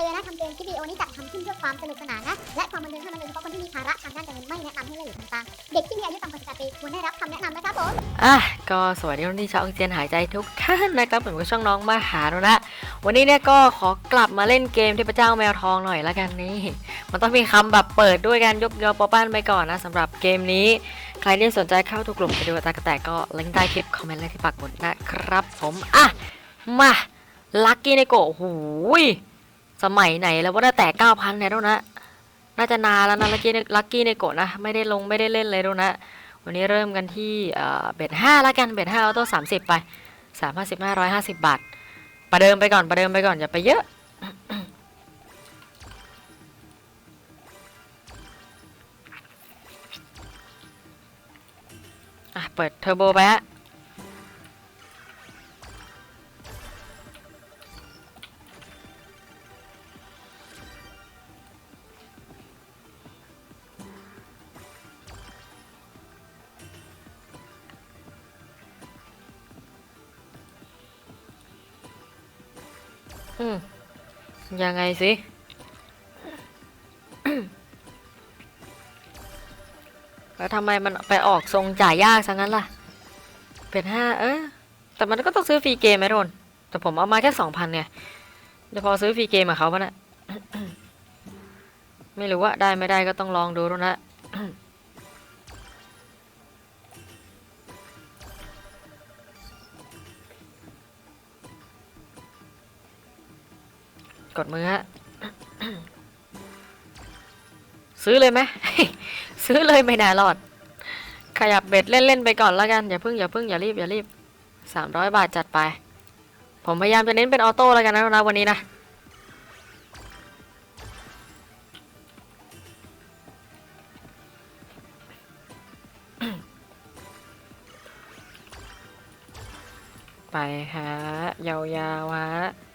ตือนนะทำเตือนคลิปวิดีโอนี้จัดทำขึ้นเพื่อความสนุกสนานนะ และความบันเทิงเท่านั้นโดยเฉพาะคนที่มีภาระทางด้านการเงินไม่แนะนำให้เล่นหรือทำตาม เด็กที่มีอายุต่ำกว่า18ปีควรได้รับคำแนะนำนะครับผม อะก็สวัสดีทุกที่ชาวออกซิเจนหายใจทุกท่านนะครับผมก็ช่องน้องมาหาโนนะ วันนี้เนี่ยก็ขอกลับมาเล่นเกมเทพเจ้าแมวทองหน่อยละกันนี่ มันต้องมีคำแบบเปิดด้วยกันยกยอปอปั้นไปก่อนนะสำหรับเกมนี้ ใครที่สนใจเข้าทุกกลุ่มไปดูตากระแตกก็ลิงก์ใต้คลิปคอมเมนต์เลยที่ปักหมุดนะครับผม อะ มาลัคกี้ในโกโอ้โหย สมัยไหนแล้วว่าแต่เก้าพันเนี่ยด้วยนะ น่าจะนานแล้วนะลัคกี้ลัคกี้ในโกะนะ ไม่ได้ลงไม่ได้เล่นเลยด้วยนะ วันนี้เริ่มกันที่เบ็ดห้าแล้วกัน เบ็ดห้าออโต้สามสิบไปสามห้าสิบห้าร้อยห้าสิบบาท ประเดิมไปก่อน ประเดิมไปก่อน อย่าไปเยอะ อะ เปิดเทอร์โบไปฮะ ยังไงสิ แล้วทำไมมันไปออกทรงจ่ายยากซะงั้นล่ะ เป็นห้าเออ แต่มันก็ต้องซื้อฟรีเกมไหมโดน แต่ผมเอามาแค่สองพันเนี่ยจะพอซื้อฟรีเกมกับเขาปะนะไม่รู้ว่าได้ไม่ได้ก็ต้องลองดูดูนะ กดมือฮะ ซื้อเลยไหม ซื้อเลยไม่น่ารอด ขยับเบ็ดเล่นๆไปก่อนแล้วกัน อย่าเพิ่งอย่าเพิ่งอย่ารีบอย่ารีบสามร้อยบาทจัดไป ผมพยายามจะเน้นเป็นออโต้แล้วกันนะนะวันนี้นะ ไปฮะ ยาวๆฮะ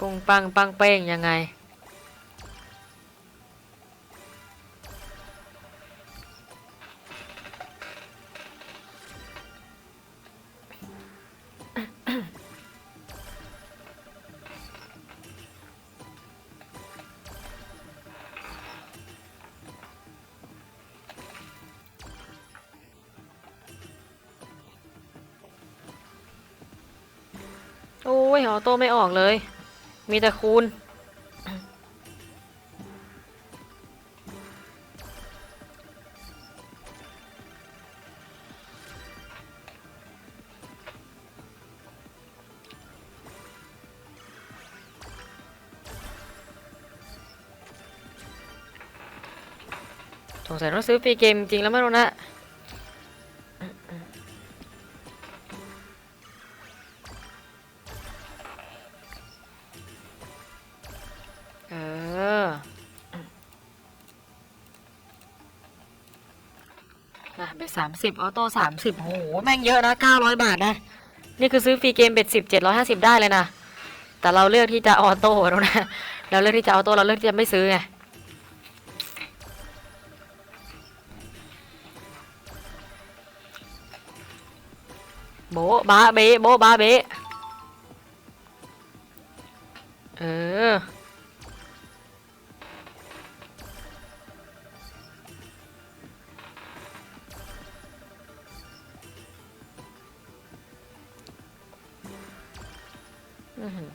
ปุ้งปังปังเป้งยังไง โอ้ยออโตไม่ออกเลย มีแต่คูณสงสัยต้องซื้อฟรีเกมจริงแล้วไม่รู้นะ นะเบ็ดสามสิบออโต้สามสิบโหแม่งเยอะนะเก้าร้อยบาทนะ นี่คือซื้อฟรีเกมเบ็ดสิบเจ็ดร้อยห้าสิบได้เลยนะ แต่เราเลือกที่จะออโต้แล้วนะ เราเลือกที่จะออโต้เราเลือกที่จะไม่ซื้อไงโบะบาเบะโบะบาเบะ อื้อหือ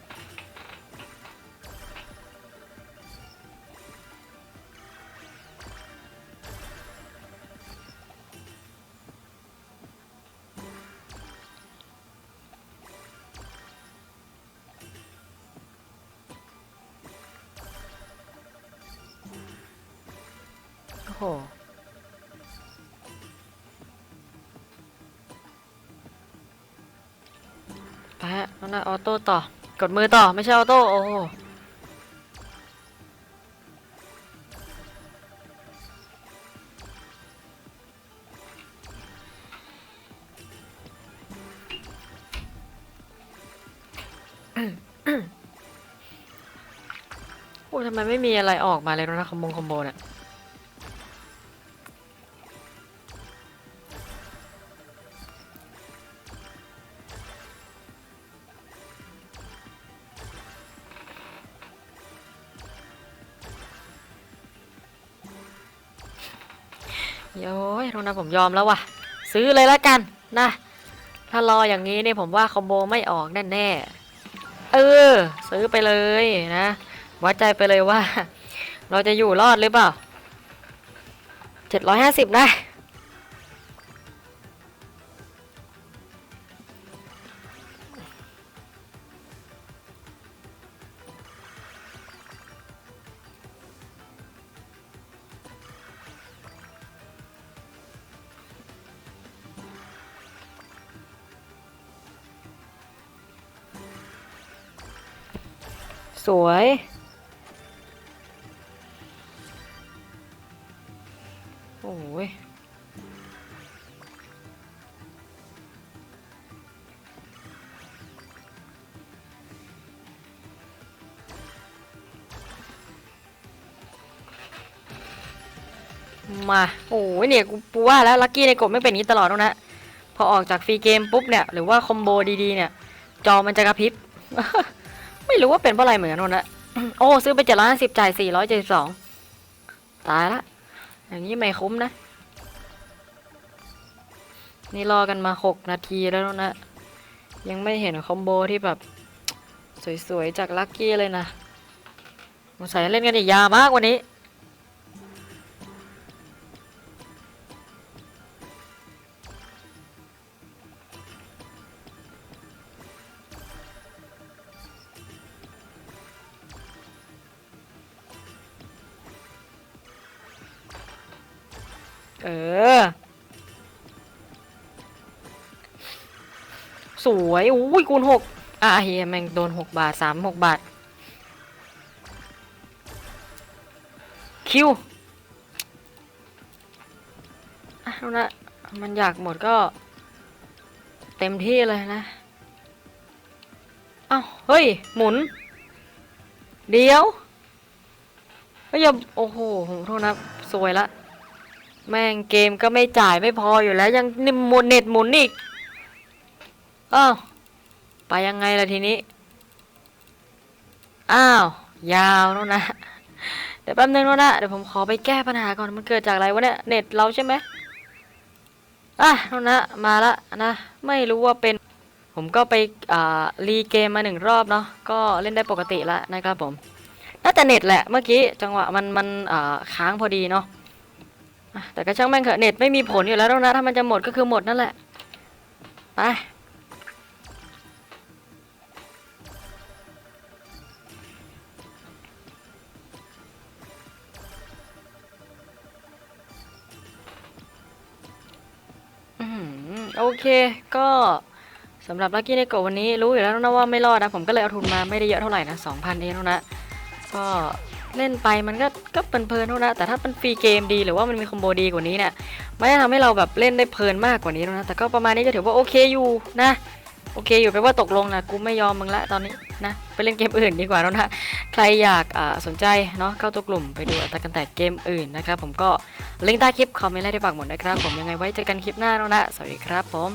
โอ้โกดมือต่อ ไม่ใช่ออโต้โอ้โหโอ้ทำไมไม่มีอะไรออกมาเลยนะคอมโบคอมโบเนี่ย โย้ยโทษนะผมยอมแล้วว่ะ ซื้อเลยแล้วกันนะ ถ้ารออย่างนี้เนี่ยผมว่าคอมโบไม่ออกแน่ๆเออ ซื้อไปเลยนะวัดใจไปเลยว่า เราจะอยู่รอดหรือเปล่าเจ็ดร้อยห้าสิบนะ สวย โอ้ยมาโอ้ยเนี่ยกูปูว่าแล้วลัคกี้ในกบไม่เป็นอย่างนี้ตลอดแล้วนะ พอออกจากฟรีเกมปุ๊บเนี่ย หรือว่าคอมโบดีๆเนี่ย จอมันจะกระพริบ ไม่รู้ว่าเป็นเพราะอะไรเหมือนกันนนนะโอ้ ซื้อไปเจ็ดร้อยห้าสิบจ่ายสี่ร้อยเจ็ดสิบสองตายละ อย่างนี้ไม่คุ้มนะ นี่รอกันมาหกนาทีแล้วนะ ยังไม่เห็นคอมโบที่แบบ สวยๆ จากลัคกี้เลยนะสงสัยเล่นกันอีกยาวมากวันนี้ เออ สวยอุ้ยคูณหกอะเฮียแม่งโดนหกบาทสามหกบาท คิวเอานะมันอยากหมดก็ เต็มที่เลยนะ เอ้า เฮ้ย หมุน เดี๋ยวเฮ้ย โอ้โห ผมโทษนะสวยละ แม่งเกมก็ไม่จ่ายไม่พออยู่แล้ว ยังนิมหมุนเน็ตหมุนอีกอ้าวไปยังไงล่ะทีนี้ อ้าว ยาวแล้วนะ เดี๋ยวแป๊บนึงแล้วนะ เดี๋ยวผมขอไปแก้ปัญหาก่อน มันเกิดจากอะไรวะเนี่ย เน็ตเราใช่ไหมอะแล้วนะ มาละนะ ไม่รู้ว่าเป็น ผมก็ไปอ่ารีเกมมาหนึ่งรอบเนาะ ก็เล่นได้ปกติแล้วนะครับผม น่าจะเน็ตแหละ เมื่อกี้จังหวะมันมันอ่าค้างพอดีเนาะ แต่ก็ช่างแม่งเถอะเน็ตไม่มีผลอยู่แล้วนะถ้ามันจะหมดก็คือหมดนั่นแหละ ไป โอเคก็สำหรับลักกี้ในโกวันนี้รู้อยู่แล้วนะว่าไม่รอดนะ ผมก็เลยเอาทุนมาไม่ได้เยอะเท่าไหร่นะ2,000เองเท่านั้นก็ เล่นไปมันก็ก็เพลินเท่านั้นแต่ถ้าเป็นฟรีเกมดีหรือว่ามันมีคอมโบดีกว่านี้เนี่ยไม่ได้ทำให้เราแบบเล่นได้เพลินมากกว่านี้แล้วนะแต่ก็ประมาณนี้ก็ถือว่าโอเคอยู่นะโอเคอยู่แปลว่าตกลงนะกูไม่ยอมมึงละตอนนี้นะไปเล่นเกมอื่นดีกว่าแล้วนะใครอยากสนใจเนาะเข้าตัวกลุ่มไปดูตรากันแตกเกมอื่นนะครับผมก็ลิงก์ใต้คลิปคอมเมนต์ไล่ได้ปากหมดนะครับผมยังไงไว้เจอกันคลิปหน้าแล้วนะสวัสดีครับผม